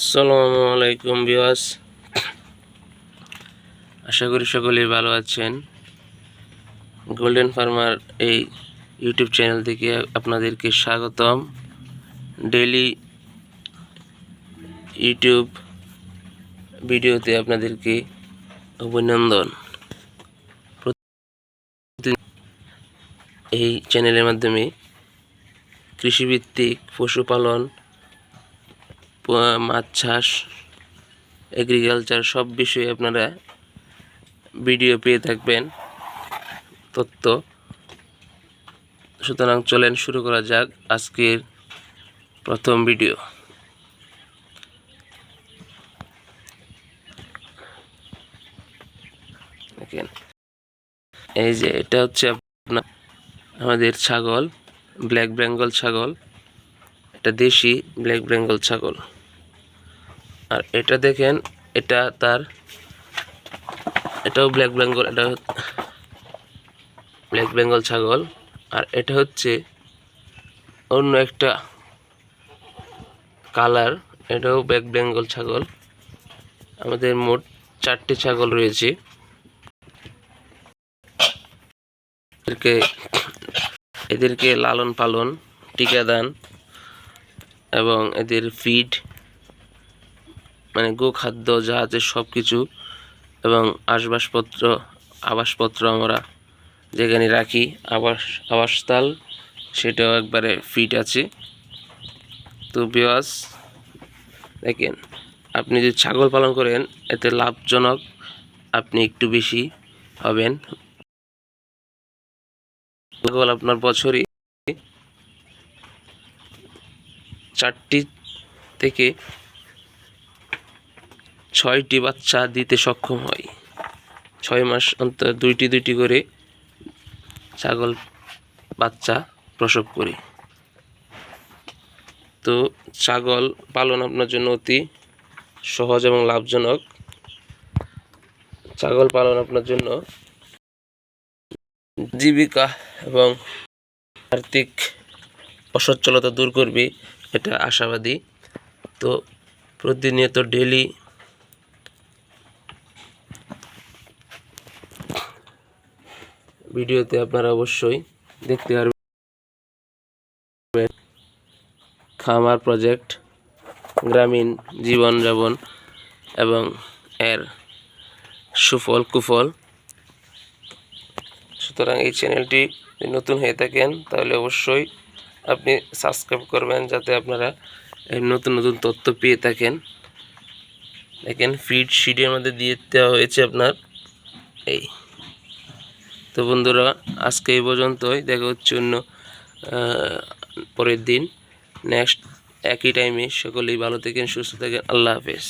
আসসালামু আলাইকুম বিওয়াস আশা করি সকলেই ভালো আছেন। গোল্ডেন ফার্মার এই ইউটিউব চ্যানেল থেকে আপনাদেরকে স্বাগতম। ডেইলি ইউটিউব ভিডিওতে আপনাদেরকে অভিনন্দন। এই চ্যানেলের মাধ্যমে কৃষিভিত্তিক পশুপালন মাছ চাষ এগ্রিকালচার সব বিষয়ে আপনারা ভিডিও পেয়ে থাকবেন, তথ্য। সুতরাং চলেন শুরু করা যাক আজকের প্রথম ভিডিও এই যে এটা হচ্ছে আপনার আমাদের ছাগল ব্ল্যাক বেঙ্গল ছাগল, এটা দেশি ব্ল্যাক বেঙ্গল ছাগল। আর এটা দেখেন, এটা তার, এটাও ব্ল্যাক বেঙ্গল এটা ব্ল্যাক বেঙ্গল ছাগল। আর এটা হচ্ছে অন্য একটা কালার, এটাও ব্ল্যাক বেঙ্গল ছাগল। আমাদের মোট চারটে ছাগল রয়েছে। এদেরকে এদেরকে লালন পালন, টিকাদান এবং এদের ফিড মানে গোখাদ্য যা আছে সব কিছু এবং আসবাসপত্র, আবাসপত্র আমরা যেখানে রাখি, আবাস, আবাসস্থল, সেটাও একবারে ফিট আছে। তো বিয়াস দেখেন, আপনি যদি ছাগল পালন করেন, এতে লাভজনক, আপনি একটু বেশি হবেন। ছাগল আপনার বছরই চারটি থেকে ছয়টি বাচ্চা দিতে সক্ষম হয়। ছয় মাস অন্তর দুইটি দুইটি করে ছাগল বাচ্চা প্রসব করে। তো ছাগল পালন আপনার জন্য অতি সহজ এবং লাভজনক। ছাগল পালন আপনার জন্য জীবিকা এবং আর্থিক অসচ্ছলতা দূর করবে, এটা আশাবাদী। তো প্রতিনিয়ত ডেলি ভিডিওতে আপনারা অবশ্যই দেখতে পারবেন। খামার প্রজেক্ট, গ্রামীণ জীবনযাপন এবং এর সুফল কুফল। সুতরাং এই চ্যানেলটি নতুন হয়ে থাকেন, তাহলে অবশ্যই আপনি সাবস্ক্রাইব করবেন যাতে আপনারা নতুন নতুন তথ্য পেয়ে থাকেন। দেখেন ফিড শিটের মধ্যে দিয়ে দেওয়া হয়েছে আপনার, এই। তো বন্ধুরা, আজকে এই পর্যন্তই। দেখা হচ্ছে অন্য পরের দিন। নেক্সট একই টাইমে সকলেই ভালো থাকেন, সুস্থ থাকেন। আল্লাহ হাফেজ।